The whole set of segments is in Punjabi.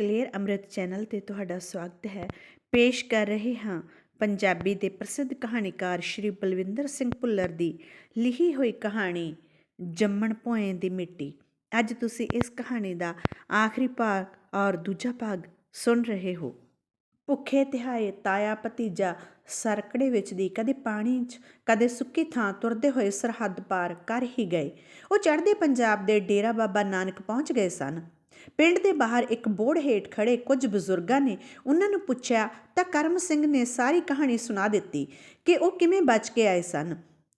ਕਲੀਅਰ ਅੰਮ੍ਰਿਤ ਚੈਨਲ ਤੇ ਤੁਹਾਡਾ ਸਵਾਗਤ ਹੈ। ਪੇਸ਼ ਕਰ ਰਹੇ ਹਾਂ ਪੰਜਾਬੀ ਦੇ ਪ੍ਰਸਿੱਧ ਕਹਾਣੀਕਾਰ ਸ਼੍ਰੀ ਬਲਵਿੰਦਰ ਸਿੰਘ ਭੁੱਲਰ ਦੀ ਲਿਖੀ ਹੋਈ ਕਹਾਣੀ, ਜੰਮਣ ਭੋਏ ਦੀ ਮਿੱਟੀ। ਅੱਜ ਤੁਸੀਂ ਇਸ ਕਹਾਣੀ ਦਾ ਆਖਰੀ ਭਾਗ ਔਰ ਦੂਜਾ ਭਾਗ ਸੁਣ ਰਹੇ ਹੋ। ਭੁੱਖੇ ਤਿਹਾਏ ਤਾਇਆ ਭਤੀਜਾ ਸਰਕੜੇ ਵਿੱਚ ਦੀ ਕਦੇ ਪਾਣੀ 'ਚ, ਕਦੇ ਸੁੱਕੀ ਥਾਂ ਤੁਰਦੇ ਹੋਏ ਸਰਹੱਦ ਪਾਰ ਕਰ ਹੀ ਗਏ। ਉਹ ਚੜ੍ਹਦੇ ਪੰਜਾਬ ਦੇ ਡੇਰਾ ਬਾਬਾ ਨਾਨਕ ਪਹੁੰਚ ਗਏ ਸਨ। ਪਿੰਡ ਦੇ ਬਾਹਰ ਇੱਕ ਬੋੜ ਹੇਠ ਖੜੇ ਕੁਝ ਬਜ਼ੁਰਗਾਂ ਨੇ ਉਹਨਾਂ ਨੂੰ ਪੁੱਛਿਆ, ਤਾਂ ਕਰਮ ਸਿੰਘ ਨੇ ਸਾਰੀ ਕਹਾਣੀ ਸੁਣਾ ਦਿੱਤੀ ਕਿ ਉਹ ਕਿਵੇਂ ਬਚ ਕੇ ਆਏ ਸਨ?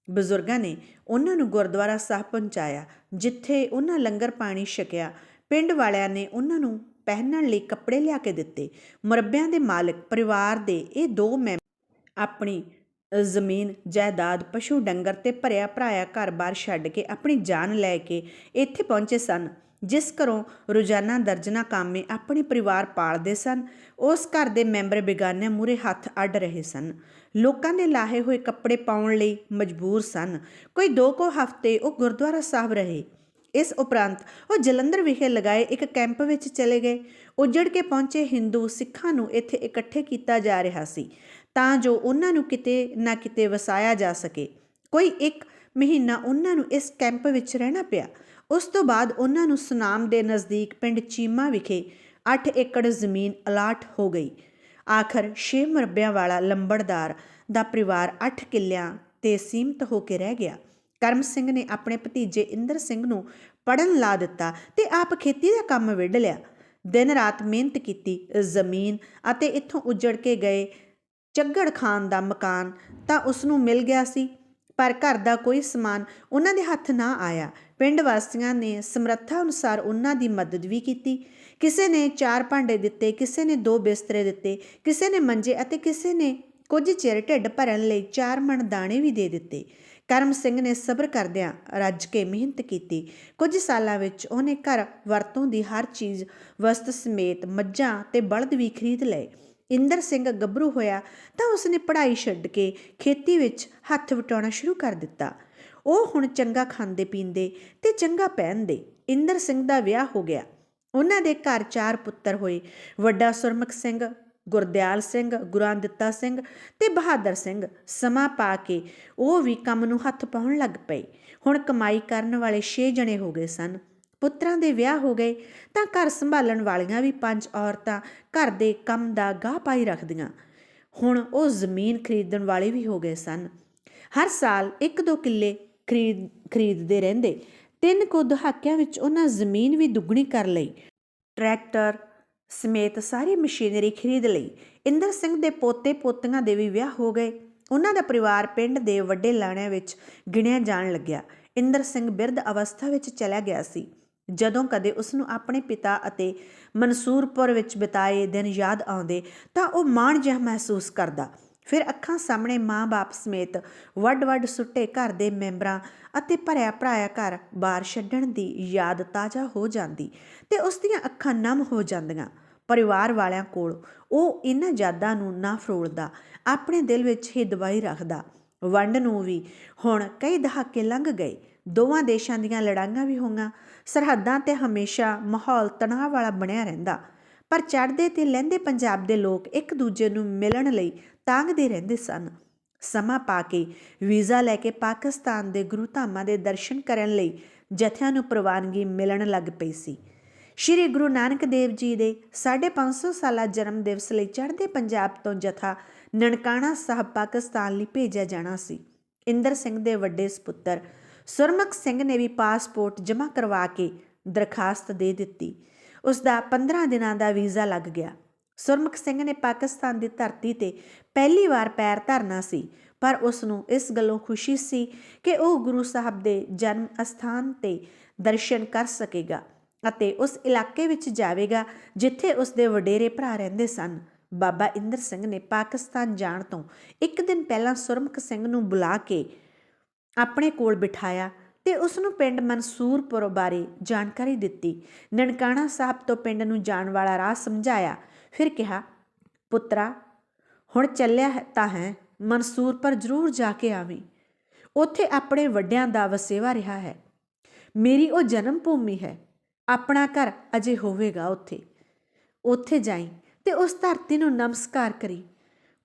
ਬਜ਼ੁਰਗਾਂ ਨੇ ਉਹਨਾਂ ਨੂੰ ਗੁਰਦੁਆਰਾ ਸਾਹਿਬ ਪਹੁੰਚਾਇਆ, ਜਿੱਥੇ ਉਹਨਾਂ ਲੰਗਰ ਪਾਣੀ ਛਕਿਆ। ਪਿੰਡ ਵਾਲਿਆਂ ਨੇ ਉਹਨਾਂ ਨੂੰ ਪਹਿਨਣ ਲਈ ਕੱਪੜੇ ਲਿਆ ਕੇ ਦਿੱਤੇ। ਮੁਰੱਬਿਆਂ ਦੇ ਮਾਲਕ ਪਰਿਵਾਰ ਦੇ ਇਹ ਦੋ ਮੈਂਬਰ ਆਪਣੀ ਜ਼ਮੀਨ, ਜਾਇਦਾਦ, ਪਸ਼ੂ ਡੰਗਰ ਤੇ ਭਰਿਆ ਭਰਾਇਆ ਘਰ-ਬਾਰ ਛੱਡ ਕੇ ਆਪਣੀ ਜਾਨ ਲੈ ਕੇ ਇੱਥੇ ਪਹੁੰਚੇ ਸਨ। ਜਿਸ ਘਰੋਂ ਰੋਜ਼ਾਨਾ ਦਰਜਨਾ ਕਾਮੇ ਆਪਣੇ ਪਰਿਵਾਰ ਪਾਲਦੇ ਸਨ, ਉਸ ਘਰ ਦੇ ਮੈਂਬਰ ਬੇਗਾਨਿਆਂ ਮੂਰੇ ਹੱਥ ਅੱਡ ਰਹੇ ਸਨ। ਲੋਕਾਂ ਦੇ ਲਾਹੇ ਹੋਏ ਕੱਪੜੇ ਪਾਉਣ ਲਈ ਮਜਬੂਰ ਸਨ। ਕੋਈ ਦੋ ਕੋ ਹਫ਼ਤੇ ਉਹ ਗੁਰਦੁਆਰਾ ਸਾਹਿਬ ਰਹੇ। ਇਸ ਉਪਰੰਤ ਉਹ ਜਲੰਧਰ ਵਿਖੇ ਲਗਾਏ ਇੱਕ ਕੈਂਪ ਵਿੱਚ ਚਲੇ ਗਏ। ਉਜੜ ਕੇ ਪਹੁੰਚੇ ਹਿੰਦੂ ਸਿੱਖਾਂ ਨੂੰ ਇੱਥੇ ਇਕੱਠੇ ਕੀਤਾ ਜਾ ਰਿਹਾ ਸੀ, ਤਾਂ ਜੋ ਉਹਨਾਂ ਨੂੰ ਕਿਤੇ ਨਾ ਕਿਤੇ ਵਸਾਇਆ ਜਾ ਸਕੇ। ਕੋਈ ਇੱਕ ਮਹੀਨਾ ਉਹਨਾਂ ਨੂੰ ਇਸ ਕੈਂਪ ਵਿੱਚ ਰਹਿਣਾ ਪਿਆ। ਉਸ ਤੋਂ ਬਾਅਦ ਉਹਨਾਂ ਨੂੰ ਸੁਨਾਮ ਦੇ ਨਜ਼ਦੀਕ ਪਿੰਡ ਚੀਮਾ ਵਿਖੇ 8 ਏਕੜ ਜ਼ਮੀਨ ਅਲਾਟ ਹੋ ਗਈ। ਆਖਰ 6 ਮਰਬਿਆਂ ਵਾਲਾ ਲੰਬੜਦਾਰ ਦਾ ਪਰਿਵਾਰ 8 ਕਿੱਲਿਆਂ ਤੇ ਸੀਮਤ ਹੋ ਕੇ ਰਹਿ ਗਿਆ। ਕਰਮ ਸਿੰਘ ਨੇ ਆਪਣੇ ਭਤੀਜੇ ਇੰਦਰ ਸਿੰਘ ਨੂੰ ਪੜਨ ਲਾ ਦਿੱਤਾ ਤੇ ਆਪ ਖੇਤੀ ਦਾ ਕੰਮ ਵਿੱਢ ਲਿਆ। ਦਿਨ ਰਾਤ ਮਿਹਨਤ ਕੀਤੀ, ਜ਼ਮੀਨ ਅਤੇ ਇੱਥੋਂ ਉਜੜ ਕੇ ਗਏ ਚੱਗੜ ਖਾਨ ਦਾ ਮਕਾਨ ਤਾਂ ਉਸ ਨੂੰ ਮਿਲ ਗਿਆ ਸੀ। ਪਰ ਘਰ ਦਾ ਕੋਈ ਸਮਾਨ ਉਹਨਾਂ ਦੇ ਹੱਥ ਨਾ ਆਇਆ। ਪਿੰਡ ਵਾਸੀਆਂ ਨੇ ਸਮਰੱਥਾ ਅਨੁਸਾਰ ਉਹਨਾਂ ਦੀ ਮਦਦ ਵੀ ਕੀਤੀ। ਕਿਸੇ ਨੇ ਚਾਰ ਭਾਂਡੇ ਦਿੱਤੇ, ਕਿਸੇ ਨੇ ਦੋ ਬਿਸਤਰੇ ਦਿੱਤੇ, ਕਿਸੇ ਨੇ ਮੰਜੇ ਅਤੇ ਕਿਸੇ ਨੇ ਕੁਝ ਚਿਰ ਢਿੱਡ ਭਰਨ ਲਈ ਚਾਰ ਮਣ ਦਾਣੇ ਵੀ ਦੇ ਦਿੱਤੇ। ਕਰਮ ਸਿੰਘ ਨੇ ਸਬਰ ਕਰਦਿਆਂ ਰੱਜ ਕੇ ਮਿਹਨਤ ਕੀਤੀ। ਕੁਝ ਸਾਲਾਂ ਵਿੱਚ ਉਹਨੇ ਘਰ ਵਰਤੋਂ ਦੀ ਹਰ ਚੀਜ਼, ਵਸਤ ਸਮੇਤ ਮੱਝਾਂ ਤੇ ਬਲਦ ਵੀ ਖਰੀਦ ਲਏ। ਇੰਦਰ ਸਿੰਘ ਗੱਭਰੂ ਹੋਇਆ ਤਾਂ ਉਸਨੇ ਪੜ੍ਹਾਈ ਛੱਡ ਕੇ ਖੇਤੀ ਵਿੱਚ ਹੱਥ ਵਟਾਉਣਾ ਸ਼ੁਰੂ ਕਰ ਦਿੱਤਾ। ਉਹ ਹੁਣ ਚੰਗਾ ਖਾਂਦੇ ਪੀਂਦੇ ਤੇ ਚੰਗਾ ਪਹਿਨਦੇ ਇੰਦਰ ਸਿੰਘ ਦਾ ਵਿਆਹ ਹੋ ਗਿਆ। ਉਹਨਾਂ ਦੇ ਘਰ ਚਾਰ ਪੁੱਤਰ ਹੋਏ, ਵੱਡਾ ਸੁਰਮੁਖ ਸਿੰਘ, ਗੁਰਦਿਆਲ ਸਿੰਘ ਗੁਰਾਂ ਦਿੱਤਾ ਸਿੰਘ ਤੇ ਬਹਾਦਰ ਸਿੰਘ। ਸਮਾਂ ਪਾ ਕੇ ਉਹ ਵੀ ਕੰਮ ਨੂੰ ਹੱਥ ਪਾਉਣ ਲੱਗ ਪਏ। ਹੁਣ ਕਮਾਈ ਕਰਨ ਵਾਲੇ 6 ਜਣੇ ਹੋ ਗਏ ਸਨ। ਪੁੱਤਰਾਂ ਦੇ ਵਿਆਹ ਹੋ ਗਏ ਤਾਂ ਘਰ ਸੰਭਾਲਣ ਵਾਲੀਆਂ ਵੀ ਪੰਜ ਔਰਤਾਂ ਘਰ ਦੇ ਕੰਮ ਦਾ ਗਾਹ ਪਾਈ ਰੱਖਦੀਆਂ। ਹੁਣ ਉਹ ਜ਼ਮੀਨ ਖਰੀਦਣ ਵਾਲੇ ਵੀ ਹੋ ਗਏ ਸਨ। ਹਰ ਸਾਲ ਇੱਕ ਦੋ ਕਿੱਲੇ ਖਰੀਦ, ਖਰੀਦਦੇ ਰਹਿੰਦੇ। ਤਿੰਨ ਕੁ ਦਹਾਕਿਆਂ ਵਿੱਚ ਉਹਨਾਂ ਜ਼ਮੀਨ ਵੀ ਦੁੱਗਣੀ ਕਰ ਲਈ। ਟਰੈਕਟਰ ਸਮੇਤ ਸਾਰੀ ਮਸ਼ੀਨਰੀ ਖਰੀਦ ਲਈ। ਇੰਦਰ ਸਿੰਘ ਦੇ ਪੋਤੇ ਪੋਤੀਆਂ ਦੇ ਵੀ ਵਿਆਹ ਹੋ ਗਏ। ਉਹਨਾਂ ਦਾ ਪਰਿਵਾਰ ਪਿੰਡ ਦੇ ਵੱਡੇ ਲਾਣਿਆਂ ਵਿੱਚ ਗਿਣਿਆ ਜਾਣ ਲੱਗਿਆ। ਇੰਦਰ ਸਿੰਘ ਬਿਰਧ ਅਵਸਥਾ ਵਿੱਚ ਚਲਾ ਗਿਆ ਸੀ। ਜਦੋਂ ਕਦੇ ਉਸ ਨੂੰ ਆਪਣੇ ਪਿਤਾ ਅਤੇ ਮਨਸੂਰਪੁਰ ਵਿੱਚ ਬਿਤਾਏ ਦਿਨ ਯਾਦ ਆਉਂਦੇ, ਤਾਂ ਉਹ ਮਾਣ ਜਿਹਾ ਮਹਿਸੂਸ ਕਰਦਾ। ਫਿਰ ਅੱਖਾਂ ਸਾਹਮਣੇ ਮਾਂ-ਬਾਪ ਸਮੇਤ ਵੱਡ-ਵੱਡ ਸੁੱਟੇ ਘਰ ਦੇ ਮੈਂਬਰਾਂ ਅਤੇ ਭਰਿਆ ਭਰਾਇਆ ਘਰ ਬਾਹਰ ਛੱਡਣ ਦੀ ਯਾਦ ਤਾਜ਼ਾ ਹੋ ਜਾਂਦੀ ਤੇ ਉਸ ਦੀਆਂ ਅੱਖਾਂ ਨਮ ਹੋ ਜਾਂਦੀਆਂ। ਪਰਿਵਾਰ ਵਾਲਿਆਂ ਕੋਲ ਉਹ ਇਹਨਾਂ ਯਾਦਾਂ ਨੂੰ ਨਾ ਫਰੋਲਦਾ, ਆਪਣੇ ਦਿਲ ਵਿੱਚ ਹੀ ਦਵਾਈ ਰੱਖਦਾ। ਵੰਡ ਨੂੰ ਵੀ ਹੁਣ ਕਈ ਦਹਾਕੇ ਲੰਘ ਗਏ। ਦੋਵਾਂ ਦੇਸ਼ਾਂ ਦੀਆਂ ਲੜਾਈਆਂ ਵੀ ਹੋਈਆਂ। ਸਰਹੱਦਾਂ ਤੇ ਹਮੇਸ਼ਾ ਮਾਹੌਲ ਤਣਾਅ ਵਾਲਾ ਬਣਿਆ ਰਹਿੰਦਾ। ਪਰ ਚੜ੍ਹਦੇ ਤੇ ਲਹਿੰਦੇ ਪੰਜਾਬ ਦੇ ਲੋਕ ਇੱਕ ਦੂਜੇ ਨੂੰ ਮਿਲਣ ਲਈ ਤਾਂਗਦੇ ਰਹਿੰਦੇ ਸਨ। ਸਮਾਂ ਪਾ ਕੇ ਵੀਜ਼ਾ ਲੈ ਕੇ ਪਾਕਿਸਤਾਨ ਦੇ ਗੁਰੂ ਧਾਮਾਂ ਦੇ ਦਰਸ਼ਨ ਕਰਨ ਲਈ ਜਥਿਆਂ ਨੂੰ ਪ੍ਰਵਾਨਗੀ ਮਿਲਣ ਲੱਗ ਪਈ ਸੀ। ਸ਼੍ਰੀ ਗੁਰੂ ਨਾਨਕ ਦੇਵ ਜੀ ਦੇ 550 ਸਾਲਾ ਜਨਮ ਦਿਵਸ ਲਈ ਚੜ੍ਹਦੇ ਪੰਜਾਬ ਤੋਂ ਜਥਾ ਨਨਕਾਣਾ ਸਾਹਿਬ ਪਾਕਿਸਤਾਨ ਲਈ ਭੇਜਿਆ ਜਾਣਾ ਸੀ। ਇੰਦਰ ਸਿੰਘ ਦੇ ਵੱਡੇ ਸੁਪੁੱਤਰ ਸੁਰਮੁਖ ਸਿੰਘ ਨੇ ਵੀ ਪਾਸਪੋਰਟ ਜਮ੍ਹਾਂ ਕਰਵਾ ਕੇ ਦਰਖਾਸਤ ਦੇ ਦਿੱਤੀ। ਉਸ ਦਾ 15 ਦਿਨਾਂ ਦਾ ਵੀਜ਼ਾ ਲੱਗ ਗਿਆ। ਸੁਰਮੁਖ ਸਿੰਘ ਨੇ ਪਾਕਿਸਤਾਨ ਦੀ ਧਰਤੀ ਤੇ ਪਹਿਲੀ ਵਾਰ ਪੈਰ ਧਰਨਾ ਸੀ, ਪਰ ਉਸ ਨੂੰ ਇਸ ਗੱਲੋਂ ਖੁਸ਼ੀ ਸੀ ਕਿ ਉਹ ਗੁਰੂ ਸਾਹਿਬ ਦੇ ਜਨਮ ਅਸਥਾਨ ਤੇ ਦਰਸ਼ਨ ਕਰ ਸਕੇਗਾ ਅਤੇ ਉਸ ਇਲਾਕੇ ਵਿੱਚ ਜਾਵੇਗਾ ਜਿੱਥੇ ਉਸ ਦੇ ਵਡੇਰੇ ਭਰਾ ਰਹਿੰਦੇ ਸਨ। ਬਾਬਾ ਇੰਦਰ ਸਿੰਘ ਨੇ ਪਾਕਿਸਤਾਨ ਜਾਣ ਤੋਂ ਇੱਕ ਦਿਨ ਪਹਿਲਾਂ ਸੁਰਮੁਖ ਸਿੰਘ ਨੂੰ ਬੁਲਾ ਕੇ ਆਪਣੇ ਕੋਲ ਬਿਠਾਇਆ ਤੇ ਉਸ ਨੂੰ ਪਿੰਡ ਮਨਸੂਰਪੁਰ ਬਾਰੇ ਜਾਣਕਾਰੀ ਦਿੱਤੀ। ਨਨਕਾਣਾ ਸਾਹਿਬ ਤੋਂ ਪਿੰਡ ਨੂੰ ਜਾਣ ਵਾਲਾ ਰਾਹ ਸਮਝਾਇਆ। ਫਿਰ ਕਿਹਾ, ਪੁੱਤਰਾ, ਹੁਣ ਚੱਲਿਆ ਹੈ ਤਾਂ ਹੈ, ਮਨਸੂਰਪੁਰ ਜ਼ਰੂਰ ਜਾ ਕੇ ਆਵੀਂ। ਉੱਥੇ ਆਪਣੇ ਵੱਡਿਆਂ ਦਾ ਵਸੇਵਾ ਰਿਹਾ ਹੈ। ਮੇਰੀ ਉਹ ਜਨਮ ਭੂਮੀ ਹੈ। ਆਪਣਾ ਘਰ ਅਜੇ ਹੋਵੇਗਾ ਉੱਥੇ। ਉੱਥੇ ਜਾਈ ਤੇ ਉਸ ਧਰਤੀ ਨੂੰ ਨਮਸਕਾਰ ਕਰੀ।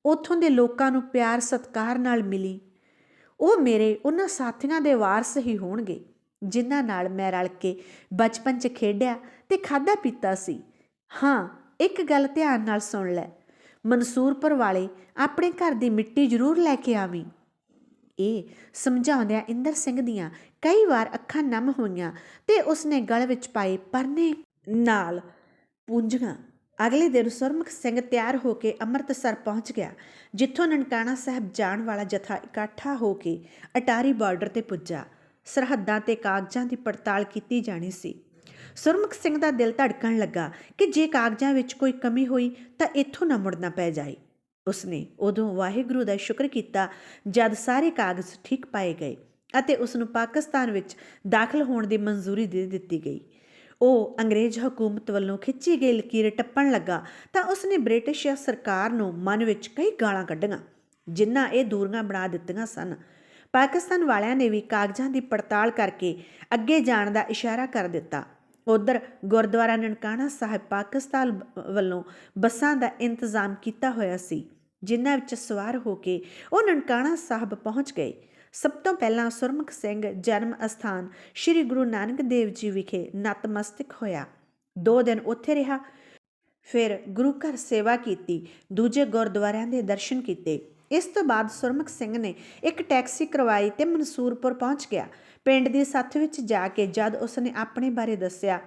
ਉੱਥੋਂ ਦੇ ਲੋਕਾਂ ਨੂੰ ਪਿਆਰ ਸਤਿਕਾਰ ਨਾਲ ਮਿਲੀ। ਉਹ ਮੇਰੇ ਉਹਨਾਂ ਸਾਥੀਆਂ ਦੇ ਵਾਰਸ ਹੀ ਹੋਣਗੇ, ਜਿਨ੍ਹਾਂ ਨਾਲ ਮੈਂ ਰਲ ਕੇ ਬਚਪਨ 'ਚ ਖੇਡਿਆ ਤੇ ਖਾਦਾ ਪੀਤਾ ਸੀ। ਹਾਂ, ਇੱਕ ਗੱਲ ਧਿਆਨ ਨਾਲ ਸੁਣ ਲੈ। ਮਨਸੂਰਪੁਰ ਵਾਲੇ ਆਪਣੇ ਘਰ ਦੀ ਮਿੱਟੀ ਜ਼ਰੂਰ ਲੈ ਕੇ ਆਵੀਂ। ਇਹ ਸਮਝਾਉਂਦਿਆਂ ਇੰਦਰ ਸਿੰਘ ਦੀਆਂ ਕਈ ਵਾਰ ਅੱਖਾਂ ਨਮ ਹੋਈਆਂ ਤੇ ਉਸਨੇ ਗਲ ਵਿੱਚ ਪਾਏ ਪਰਨੇ ਨਾਲ ਪੂੰਝੀਆਂ ਅਗਲੇ ਦਿਨ ਸੁਰਮੁਖ ਸਿੰਘ ਤਿਆਰ ਹੋ ਕੇ ਅੰਮ੍ਰਿਤਸਰ ਪਹੁੰਚ ਗਿਆ, ਜਿੱਥੋਂ ਨਨਕਾਣਾ ਸਾਹਿਬ ਜਾਣ ਵਾਲਾ ਜਥਾ ਇਕੱਠਾ ਹੋ ਕੇ ਅਟਾਰੀ ਬਾਰਡਰ ਤੇ ਪੁੱਜਾ। ਸਰਹੱਦਾਂ ਤੇ ਕਾਗਜ਼ਾਂ ਦੀ ਪੜਤਾਲ ਕੀਤੀ ਜਾਣੀ ਸੀ। ਸੁਰਮੁਖ ਸਿੰਘ ਦਾ ਦਿਲ ਧੜਕਣ ਲੱਗਾ ਕਿ ਜੇ ਕਾਗਜ਼ਾਂ ਵਿੱਚ ਕੋਈ ਕਮੀ ਹੋਈ ਤਾਂ ਇੱਥੋਂ ਨਾ ਮੁੜਨਾ ਪੈ ਜਾਏ। ਉਸਨੇ ਉਦੋਂ ਵਾਹਿਗੁਰੂ ਦਾ ਸ਼ੁਕਰ ਕੀਤਾ ਜਦ ਸਾਰੇ ਕਾਗਜ਼ ਠੀਕ ਪਾਏ ਗਏ ਅਤੇ ਉਸ ਨੂੰ ਪਾਕਿਸਤਾਨ ਵਿੱਚ ਦਾਖਲ ਹੋਣ ਦੀ ਮਨਜ਼ੂਰੀ ਦੇ ਦਿੱਤੀ ਗਈ। ਉਹ ਅੰਗਰੇਜ਼ ਹਕੂਮਤ ਵੱਲੋਂ ਖਿੱਚੀ ਗਈ ਲਕੀਰ ਟੱਪਣ ਲੱਗਾ ਤਾਂ ਉਸਨੇ ਬ੍ਰਿਟਿਸ਼ ਸਰਕਾਰ ਨੂੰ ਮਨ ਵਿੱਚ ਕਈ ਗਾਲਾਂ ਕੱਢੀਆਂ ਜਿਨ੍ਹਾਂ ਇਹ ਦੂਰੀਆਂ ਬਣਾ ਦਿੱਤੀਆਂ ਸਨ। ਪਾਕਿਸਤਾਨ ਵਾਲਿਆਂ ਨੇ ਵੀ ਕਾਗਜ਼ਾਂ ਦੀ ਪੜਤਾਲ ਕਰਕੇ ਅੱਗੇ ਜਾਣ ਦਾ ਇਸ਼ਾਰਾ ਕਰ ਦਿੱਤਾ। ਉਧਰ ਗੁਰਦੁਆਰਾ ਨਨਕਾਣਾ ਸਾਹਿਬ ਪਾਕਿਸਤਾਨ ਵੱਲੋਂ ਬੱਸਾਂ ਦਾ ਇੰਤਜ਼ਾਮ ਕੀਤਾ ਹੋਇਆ ਸੀ, ਜਿਨ੍ਹਾਂ ਵਿੱਚ ਸਵਾਰ ਹੋ ਕੇ ਉਹ ਨਨਕਾਣਾ ਸਾਹਿਬ ਪਹੁੰਚ ਗਏ। ਸਭ ਤੋਂ ਪਹਿਲਾਂ ਸੁਰਮੁਖ ਸਿੰਘ ਜਨਮ ਅਸਥਾਨ ਸ੍ਰੀ ਗੁਰੂ ਨਾਨਕ ਦੇਵ ਜੀ ਵਿਖੇ ਨਤਮਸਤਕ ਹੋਇਆ। ਦੋ ਦਿਨ ਉੱਥੇ ਰਿਹਾ, ਫਿਰ ਗੁਰੂ ਘਰ ਸੇਵਾ ਕੀਤੀ, ਦੂਜੇ ਗੁਰਦੁਆਰਿਆਂ ਦੇ ਦਰਸ਼ਨ ਕੀਤੇ। ਇਸ ਤੋਂ ਬਾਅਦ ਸੁਰਮੁਖ ਸਿੰਘ ਨੇ ਇੱਕ ਟੈਕਸੀ ਕਰਵਾਈ ਤੇ ਮਨਸੂਰਪੁਰ ਪਹੁੰਚ ਗਿਆ। ਪਿੰਡ ਦੀ ਸੱਥ ਵਿੱਚ ਜਾ ਕੇ ਜਦ ਉਸਨੇ ਆਪਣੇ ਬਾਰੇ ਦੱਸਿਆ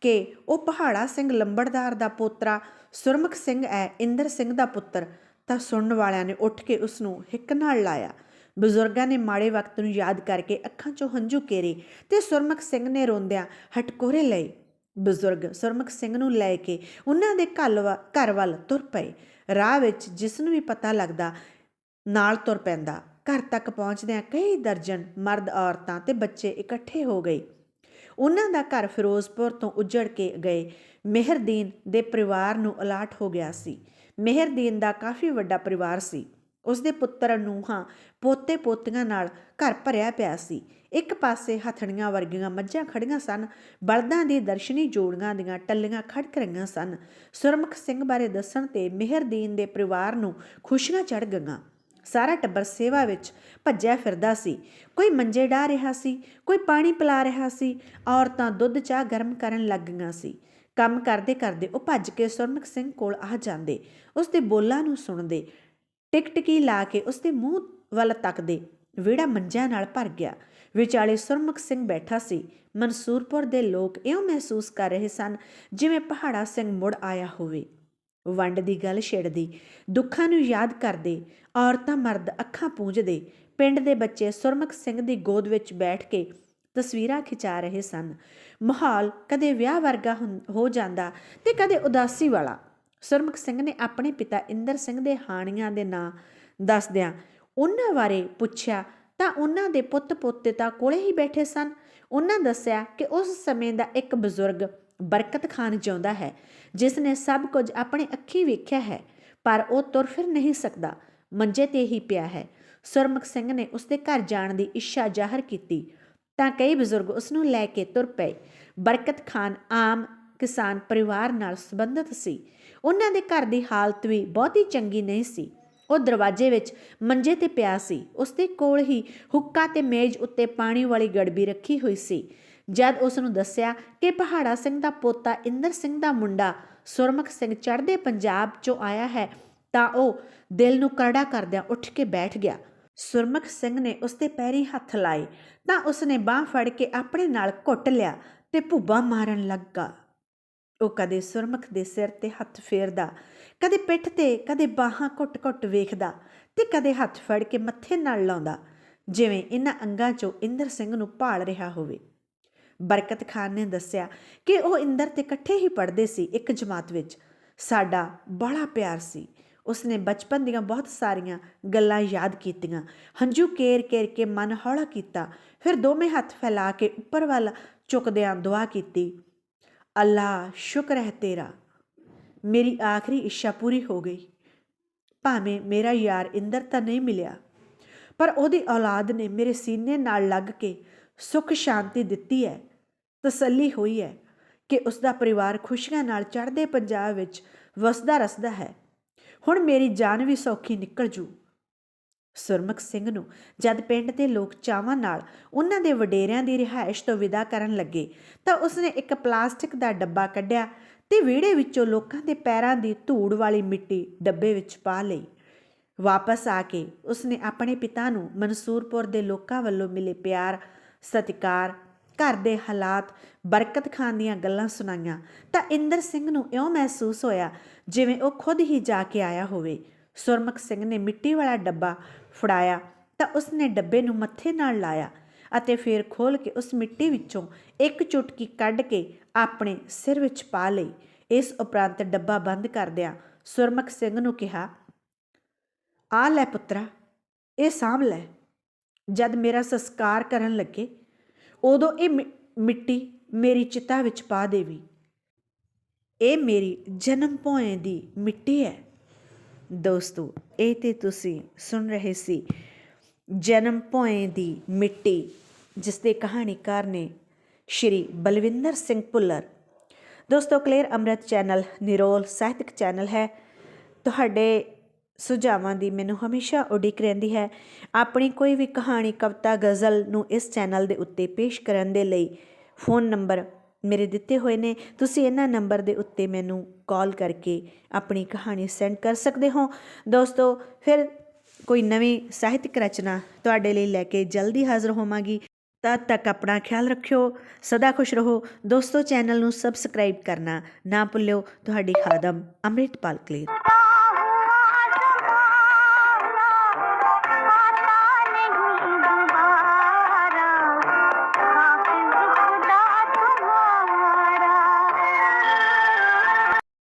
ਕਿ ਉਹ ਪਹਾੜਾ ਸਿੰਘ ਲੰਬੜਦਾਰ ਦਾ ਪੋਤਰਾ, ਸੁਰਮੁਖ ਸਿੰਘ ਹੈ ਇੰਦਰ ਸਿੰਘ ਦਾ ਪੁੱਤਰ, ਤਾਂ ਸੁਣਨ ਵਾਲਿਆਂ ਨੇ ਉੱਠ ਕੇ ਉਸ ਨੂੰ ਹਿੱਕ ਨਾਲ ਲਾਇਆ। ਬਜ਼ੁਰਗਾਂ ਨੇ ਮਾੜੇ ਵਕਤ ਨੂੰ ਯਾਦ ਕਰਕੇ ਅੱਖਾਂ 'ਚੋਂ ਹੰਝੂ ਕੇਰੇ ਤੇ ਸੁਰਮੁਖ ਸਿੰਘ ਨੇ ਰੋਂਦਿਆਂ ਹਟਕੋਰੇ ਲਏ। ਬਜ਼ੁਰਗ ਸੁਰਮੁਖ ਸਿੰਘ ਨੂੰ ਲੈ ਕੇ ਉਹਨਾਂ ਦੇ ਘਰ ਵ- ਘਰ ਵੱਲ ਤੁਰ ਪਏ। ਰਾਹ ਵਿੱਚ ਜਿਸ ਨੂੰ ਵੀ ਪਤਾ ਲੱਗਦਾ ਨਾਲ ਤੁਰ ਪੈਂਦਾ। ਘਰ ਤੱਕ ਪਹੁੰਚਦਿਆਂ ਕਈ ਦਰਜਨ ਮਰਦ ਔਰਤਾਂ ਤੇ ਬੱਚੇ ਇਕੱਠੇ ਹੋ ਗਏ। ਉਹਨਾਂ ਦਾ ਘਰ ਫਿਰੋਜ਼ਪੁਰ ਤੋਂ ਉੱਜੜ ਕੇ ਗਏ। ਮਿਹਰਦੀਨ ਦੇ ਪਰਿਵਾਰ ਨੂੰ ਅਲਾਟ ਹੋ ਗਿਆ ਸੀ। ਮਿਹਰਦੀਨ ਦਾ ਕਾਫੀ ਵੱਡਾ ਪਰਿਵਾਰ ਸੀ। ਉਸ ਦੇ ਪੁੱਤਰ ਨੂੰਹਾਂ ਪੋਤੇ ਪੋਤੀਆਂ ਨਾਲ ਘਰ ਭਰਿਆ ਪਿਆ ਸੀ। ਇੱਕ ਪਾਸੇ ਹਥੜੀਆਂ ਵਰਗੀਆਂ ਮੱਝਾਂ ਖੜੀਆਂ ਸਨ, ਬਲਦਾਂ ਦੀ ਦਰਸ਼ਨੀ ਜੋੜੀਆਂ ਦੀਆਂ ਟੱਲੀਆਂ ਖੜਕ ਰਹੀਆਂ ਸਨ। ਸੁਰਮੁਖ ਸਿੰਘ ਬਾਰੇ ਦੱਸਣ ਤੇ ਮਿਹਰਦੀਨ ਦੇ ਪਰਿਵਾਰ ਨੂੰ ਖੁਸ਼ੀਆਂ ਚੜ ਗਈਆਂ। ਸਾਰਾ ਟੱਬਰ ਸੇਵਾ ਵਿੱਚ ਭੱਜਿਆ ਫਿਰਦਾ ਸੀ। ਕੋਈ ਮੰਜੇ ਢਾ ਰਿਹਾ ਸੀ, ਕੋਈ ਪਾਣੀ ਪਿਲਾ ਰਿਹਾ ਸੀ, ਔਰਤਾਂ ਦੁੱਧ ਚਾਹ ਗਰਮ ਕਰਨ ਲੱਗ ਗਈਆਂ ਸੀ। ਕੰਮ ਕਰਦੇ ਕਰਦੇ ਉਹ ਭੱਜ ਕੇ ਸੁਰਮੁਖ ਸਿੰਘ ਕੋਲ ਆ ਜਾਂਦੇ। ਉਸ ਦੇ ਬੋਲਾਂ ਨੂੰ ਸੁਣਦੇ ਟਿਕਟਿਕੀ ਲਾ ਕੇ ਉਸ ਦੇ ਮੂੰਹ ਵੱਲ ਤੱਕਦੇ ਵਿਹੜਾ ਮੰਜਿਆਂ ਨਾਲ ਭਰ ਗਿਆ। ਵਿਚਾਲੇ ਸੁਰਮੁਖ ਸਿੰਘ ਬੈਠਾ ਸੀ। ਮਨਸੂਰਪੁਰ ਦੇ ਲੋਕ ਇਉਂ ਮਹਿਸੂਸ ਕਰ ਰਹੇ ਸਨ ਜਿਵੇਂ ਪਹਾੜਾ ਸਿੰਘ ਮੁੜ ਆਇਆ ਹੋਵੇ। ਵੰਡ ਦੀ ਗੱਲ ਛਿੜਦੀ ਦੁੱਖਾਂ ਨੂੰ ਯਾਦ ਕਰਦੇ ਔਰਤਾਂ ਮਰਦ ਅੱਖਾਂ ਪੂੰਝਦੇ ਪਿੰਡ ਦੇ ਬੱਚੇ ਸੁਰਮੁਖ ਸਿੰਘ ਦੀ ਗੋਦ ਵਿੱਚ ਬੈਠ ਕੇ ਤਸਵੀਰਾਂ ਖਿਚਾ ਰਹੇ ਸਨ। ਮਾਹੌਲ ਕਦੇ ਵਿਆਹ ਵਰਗਾ ਹੁੰ- ਹੋ ਜਾਂਦਾ ਤੇ ਕਦੇ ਉਦਾਸੀ ਵਾਲਾ। ਸੁਰਮੁਖ ਸਿੰਘ ਨੇ ਆਪਣੇ ਪਿਤਾ ਇੰਦਰ ਸਿੰਘ ਦੇ ਹਾਣੀਆਂ ਦੇ ਨਾਂ ਦੱਸਦਿਆਂ ਉਹਨਾਂ ਬਾਰੇ ਪੁੱਛਿਆ, ਤਾਂ ਉਹਨਾਂ ਦੇ ਪੁੱਤ ਪੋਤੇ ਤਾਂ ਕੋਲੇ ਹੀ ਬੈਠੇ ਸਨ। ਉਹਨਾਂ ਦੱਸਿਆ ਕਿ ਉਸ ਸਮੇਂ ਦਾ ਇੱਕ ਬਜ਼ੁਰਗ ਬਰਕਤ ਖਾਨ ਜਿਉਂਦਾ ਹੈ, ਜਿਸ ਨੇ ਸਭ ਕੁਝ ਆਪਣੇ ਅੱਖੀ ਵੇਖਿਆ ਹੈ, ਪਰ ਉਹ ਤੁਰ ਫਿਰ ਨਹੀਂ ਸਕਦਾ, ਮੰਜੇ ਤੇ ਹੀ ਪਿਆ ਹੈ। ਸੁਰਮੁਖ ਸਿੰਘ ਨੇ ਉਸ ਦੇ ਘਰ ਜਾਣ ਦੀ ਇੱਛਾ ਜ਼ਾਹਰ ਕੀਤੀ, ਤਾਂ ਕਈ ਬਜ਼ੁਰਗ ਉਸ ਨੂੰ ਲੈ ਕੇ ਤੁਰ ਪਏ। ਬਰਕਤ ਖਾਨ ਆਮ ਕਿਸਾਨ ਪਰਿਵਾਰ ਨਾਲ ਸੰਬੰਧਿਤ ਸੀ। ਉਹਨਾਂ ਦੇ ਘਰ ਦੀ ਹਾਲਤ ਵੀ ਬਹੁਤੀ ਚੰਗੀ ਨਹੀਂ ਸੀ। ਉਹ ਦਰਵਾਜ਼ੇ ਵਿੱਚ ਮੰਜੇ ਤੇ ਪਿਆ ਸੀ। ਉਸ ਦੇ ਕੋਲ ਹੀ ਹੁੱਕਾ ਤੇ ਮੇਜ਼ ਉੱਤੇ ਪਾਣੀ ਵਾਲੀ ਗੜਬੀ ਰੱਖੀ ਹੋਈ ਸੀ। ਜਦ ਉਸ ਨੂੰ ਦੱਸਿਆ ਕਿ ਪਹਾੜਾ ਸਿੰਘ ਦਾ ਪੋਤਾ ਇੰਦਰ ਸਿੰਘ ਦਾ ਮੁੰਡਾ ਸੁਰਮੁਖ ਸਿੰਘ ਚੜ੍ਹਦੇ ਪੰਜਾਬ ਚੋਂ ਆਇਆ ਹੈ, ਤਾਂ ਉਹ ਦਿਲ ਨੂੰ ਕਰੜਾ ਕਰਦਿਆਂ ਉੱਠ ਕੇ ਬੈਠ ਗਿਆ। ਸੁਰਮੁਖ ਸਿੰਘ ਨੇ ਉਸ ਦੇ ਪੈਰੀ ਹੱਥ ਲਾਏ, ਤਾਂ ਉਸ ਨੇ ਬਾਹ ਫੜ ਕੇ ਆਪਣੇ ਨਾਲ ਘੁੱਟ ਲਿਆ ਤੇ ਭੁੱਬਾ ਮਾਰਨ ਲੱਗਾ। ਉਹ ਕਦੇ ਸੁਰਮੁਖ ਦੇ ਸਿਰ ਤੇ ਹੱਥ ਫੇਰਦਾ, ਕਦੇ ਪਿੱਠ ਤੇ, ਕਦੇ ਬਾਹਾਂ ਘੁੱਟ-ਘੁੱਟ ਵੇਖਦਾ ਤੇ ਕਦੇ ਹੱਥ ਫੜ ਕੇ ਮੱਥੇ ਨਾਲ ਲਾਉਂਦਾ, ਜਿਵੇਂ ਇਹਨਾਂ ਅੰਗਾਂ 'ਚੋਂ ਇੰਦਰ ਸਿੰਘ ਨੂੰ ਭਾਲ ਰਿਹਾ ਹੋਵੇ। ਬਰਕਤ ਖਾਨ ਨੇ ਦੱਸਿਆ ਕਿ ਉਹ ਇੰਦਰ ਤੇ ਇਕੱਠੇ ਹੀ ਪੜ੍ਹਦੇ ਸੀ ਇੱਕ ਜਮਾਤ ਵਿੱਚ। ਸਾਡਾ ਬੜਾ ਪਿਆਰ ਸੀ। ਉਸਨੇ ਬਚਪਨ ਦੀਆਂ ਬਹੁਤ ਸਾਰੀਆਂ ਗੱਲਾਂ ਯਾਦ ਕੀਤੀਆਂ। ਹੰਝੂ ਕੇਰ-ਕੇਰ ਕੇ ਮਨ ਹੌਲਾ ਕੀਤਾ। ਫਿਰ ਦੋਵੇਂ ਹੱਥ ਫੈਲਾ ਕੇ ਉੱਪਰ ਵੱਲ ਝੁਕਦਿਆਂ ਦੁਆ ਕੀਤੀ ਅੱਲਾ ਸ਼ੁਕਰ ਹੈ ਤੇਰਾ। ਮੇਰੀ ਆਖਰੀ ਇੱਛਾ ਪੂਰੀ ਹੋ ਗਈ। ਭਾਵੇਂ ਮੇਰਾ ਯਾਰ ਇੰਦਰ ਤਾਂ ਨਹੀਂ ਮਿਲਿਆ, ਪਰ ਉਹਦੀ ਔਲਾਦ ਨੇ ਮੇਰੇ ਸੀਨੇ ਨਾਲ ਲੱਗ ਕੇ ਸੁੱਖ ਸ਼ਾਂਤੀ ਦਿੱਤੀ ਹੈ, ਤਸੱਲੀ ਹੋਈ ਹੈ ਕਿ ਉਸ ਦਾ ਪਰਿਵਾਰ ਖੁਸ਼ੀਆਂ ਨਾਲ ਚੜ੍ਹਦੇ ਪੰਜਾਬ ਵਿੱਚ ਵਸਦਾ ਰਸਦਾ ਹੈ। ਹੁਣ ਮੇਰੀ ਜਾਨ ਵੀ ਸੌਖੀ ਨਿਕਲ ਜੂ। ਸੁਰਮੁਖ ਸਿੰਘ ਨੂੰ, ਜਦ ਪਿੰਡ ਦੇ ਲੋਕ ਚਾਵਾਂ ਨਾਲ ਉਹਨਾਂ ਦੇ ਵਡੇਰਿਆਂ ਦੀ ਰਿਹਾਇਸ਼ ਤੋਂ ਵਿਦਾ ਕਰਨ ਲੱਗੇ, ਤਾਂ ਉਸਨੇ ਇੱਕ ਪਲਾਸਟਿਕ ਦਾ ਡੱਬਾ ਕੱਢਿਆ ਤੇ ਵਿਹੜੇ ਵਿੱਚੋਂ ਲੋਕਾਂ ਦੇ ਪੈਰਾਂ ਦੀ ਧੂੜ ਵਾਲੀ ਮਿੱਟੀ ਡੱਬੇ ਵਿੱਚ ਪਾ ਲਈ। ਵਾਪਸ ਆ ਕੇ ਉਸਨੇ ਆਪਣੇ ਪਿਤਾ ਨੂੰ ਮਨਸੂਰਪੁਰ ਦੇ ਲੋਕਾਂ ਵੱਲੋਂ ਮਿਲੇ ਪਿਆਰ, ਸਤਿਕਾਰ, ਘਰ ਦੇ ਹਾਲਾਤ, ਬਰਕਤ ਖਾਨ ਦੀਆਂ ਗੱਲਾਂ ਸੁਣਾਈਆਂ ਤਾਂ ਇੰਦਰ ਸਿੰਘ ਨੂੰ ਇਉਂ ਮਹਿਸੂਸ ਹੋਇਆ ਜਿਵੇਂ ਉਹ ਖੁਦ ਹੀ ਜਾ ਕੇ ਆਇਆ ਹੋਵੇ। ਸੁਰਮੁਖ ਸਿੰਘ ਨੇ ਮਿੱਟੀ ਵਾਲਾ ਡੱਬਾ ਫੜਾਇਆ ਤਾਂ ਉਸਨੇ ਡੱਬੇ ਨੂੰ ਮੱਥੇ ਨਾਲ ਲਾਇਆ ਅਤੇ ਫਿਰ ਖੋਲ ਕੇ ਉਸ ਮਿੱਟੀ ਵਿੱਚੋਂ ਇੱਕ ਚੁਟਕੀ ਕੱਢ ਕੇ ਆਪਣੇ ਸਿਰ ਵਿੱਚ ਪਾ ਲਈ। ਇਸ ਉਪਰੰਤ ਡੱਬਾ ਬੰਦ ਕਰਦਿਆਂ ਸੁਰਮੁਖ ਸਿੰਘ ਨੂੰ ਕਿਹਾ, ਆ ਲੈ ਪੁੱਤਰਾ, ਇਹ ਸਾਂਭ ਲੈ। ਜਦ ਮੇਰਾ ਸੰਸਕਾਰ ਕਰਨ ਲੱਗੇ, ਉਦੋਂ ਇਹ ਮਿ- ਮਿੱਟੀ ਮੇਰੀ ਚਿਤਾ ਵਿੱਚ ਪਾ ਦੇਵੀ। ਇਹ ਮੇਰੀ ਜਨਮ ਭੋਏ ਦੀ ਮਿੱਟੀ ਹੈ। ਦੋਸਤੋ, ਇਹ ਤੇ ਤੁਸੀਂ ਸੁਣ ਰਹੇ ਸੀ ਜਨਮ ਭੋਏ ਦੀ ਮਿੱਟੀ ਜਿਸ ਦੇ ਕਹਾਣੀਕਾਰ ਨੇ ਸ਼੍ਰੀ ਬਲਵਿੰਦਰ ਸਿੰਘ ਭੁੱਲਰ। ਦੋਸਤੋ ਕਲੀਅਰ ਅੰਮ੍ਰਿਤ ਚੈਨਲ, ਨਿਰੋਲ ਸਾਹਿਤਕ ਚੈਨਲ ਹੈ। ਤੁਹਾਡੇ ਸੁਝਾਵਾਂ ਦੀ ਮੈਨੂੰ ਹਮੇਸ਼ਾ ਉਡੀਕ ਰਹਿੰਦੀ ਹੈ। ਆਪਣੀ ਕੋਈ ਵੀ ਕਹਾਣੀ, ਕਵਿਤਾ, ਗਜ਼ਲ ਨੂੰ ਇਸ ਚੈਨਲ ਦੇ ਉੱਤੇ ਪੇਸ਼ ਕਰਨ ਦੇ ਲਈ ਫੋਨ ਨੰਬਰ ਮੇਰੇ ਦਿੱਤੇ ਹੋਏ ਨੇ। ਤੁਸੀਂ ਇਹਨਾਂ ਨੰਬਰ ਦੇ ਉੱਤੇ ਮੈਨੂੰ ਕਾਲ ਕਰਕੇ ਆਪਣੀ ਕਹਾਣੀ ਸੈਂਡ ਕਰ ਸਕਦੇ ਹੋ। ਦੋਸਤੋ, ਫਿਰ ਕੋਈ ਨਵੀਂ ਸਾਹਿਤਕ ਰਚਨਾ ਤੁਹਾਡੇ ਲਈ ਲੈ ਕੇ ਜਲਦੀ ਹਾਜ਼ਰ ਹੋਵਾਂਗੀ। ਤਦ ਤੱਕ ਆਪਣਾ ਖਿਆਲ ਰੱਖਿਓ, ਸਦਾ ਖੁਸ਼ ਰਹੋ। ਦੋਸਤੋ, ਚੈਨਲ ਨੂੰ ਸਬਸਕ੍ਰਾਈਬ ਕਰਨਾ ਨਾ ਭੁੱਲਿਓ। ਤੁਹਾਡੀ ਖਾਦਮ ਅੰਮ੍ਰਿਤਪਾਲ ਕਲੀਰ।